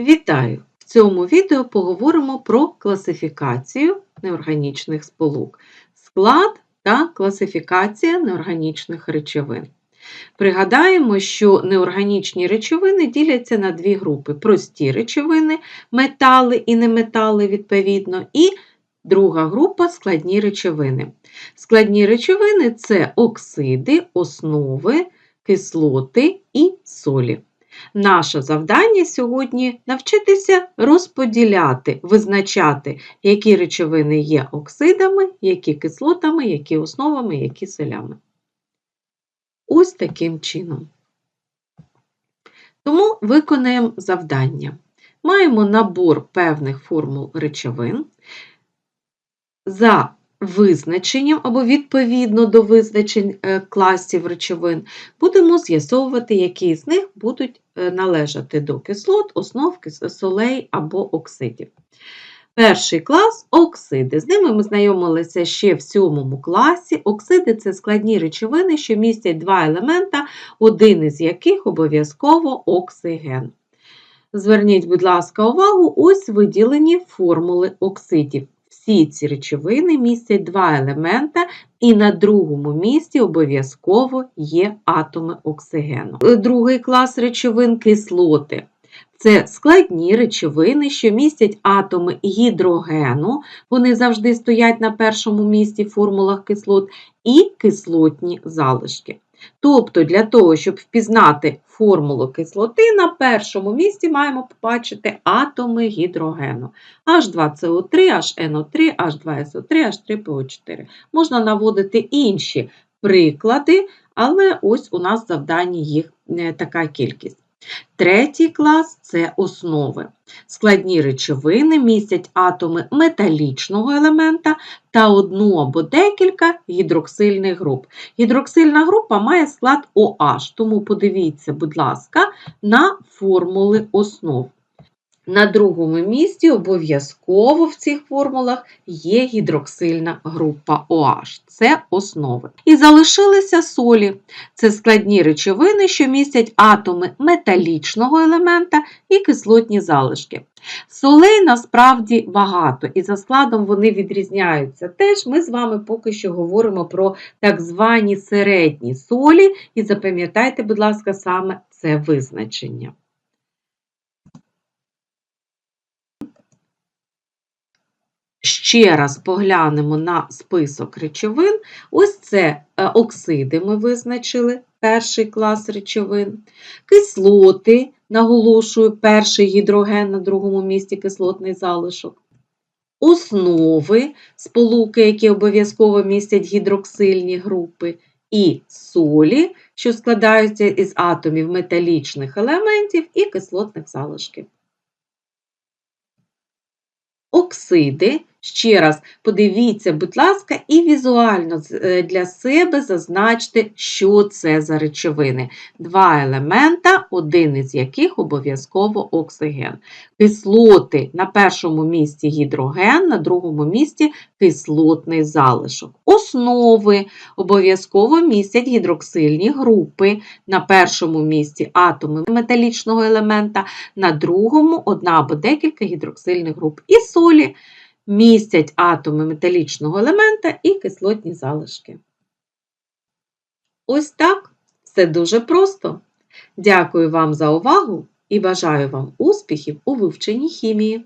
Вітаю! В цьому відео поговоримо про класифікацію неорганічних сполук, склад та класифікація неорганічних речовин. Пригадаємо, що неорганічні речовини діляться на дві групи: прості речовини, метали і неметали, відповідно, і друга група складні речовини. Складні речовини це оксиди, основи, кислоти і солі. Наше завдання сьогодні навчитися розподіляти, визначати, які речовини є оксидами, які кислотами, які основами, які солями. Ось таким чином. Тому виконаємо завдання. Маємо набор певних формул речовин. За визначенням або відповідно до визначень е, класів речовин, будемо з'ясовувати, які з них будуть е, належати до кислот, основ солей або оксидів. Перший клас оксиди. З ними ми знайомилися ще в сьомому класі. Оксиди це складні речовини, що містять два елемента, один із яких обов'язково оксиген. Зверніть, будь ласка, увагу, ось виділені формули оксидів. Всі ці речовини містять два елемента, і на другому місці обов'язково є атоми оксигену. Другий клас речовин кислоти. Це складні речовини, що містять атоми гідрогену, вони завжди стоять на першому місці в формулах кислот, і кислотні залишки. Тобто, для того, щоб впізнати формулу кислоти, на першому місці маємо побачити атоми гідрогену H2CO3, HNO3, H2SO3, H3PO4. Можна наводити інші приклади, але ось у нас завдання їх е, така кількість. Третій клас це основи. Складні речовини містять атоми металічного елемента та одну або декілька гідроксильних груп. Гідроксильна група має склад OH, тому подивіться, будь ласка, на формули основ. На другому місці обов'язково в цих формулах є гідроксильна група OH. Це основи. І залишилися солі. Це складні речовини, що містять атоми металічного елемента і кислотні залишки. Солей насправді багато, і за складом вони відрізняються. Теж ми з вами поки що говоримо про так звані середні солі, і запам'ятайте, будь ласка, саме це визначення. Ще раз поглянемо на список речовин. Ось це е, оксиди ми визначили, перший клас речовин, кислоти, наголошую, перший гідроген на другому місці кислотний залишок. Основи сполуки, які обов'язково містять гідроксильні групи, і солі, що складаються із атомів металічних елементів і кислотних залишків. Оксиди Ще раз подивіться, будь ласка, і візуально е, для себе зазначте, що це за речовини. Два елемента, один із яких обов'язково оксиген. Кислоти на першому місці гідроген, на другому місці кислотний залишок. Основи обов'язково містять гідроксильні групи. На першому місці атоми металічного елемента, на другому одна або декілька гідроксильних груп. І солі містять атоми металічного елемента і кислотні залишки. Ось так все дуже просто. Дякую вам за увагу і бажаю вам успіхів у вивченні хімії.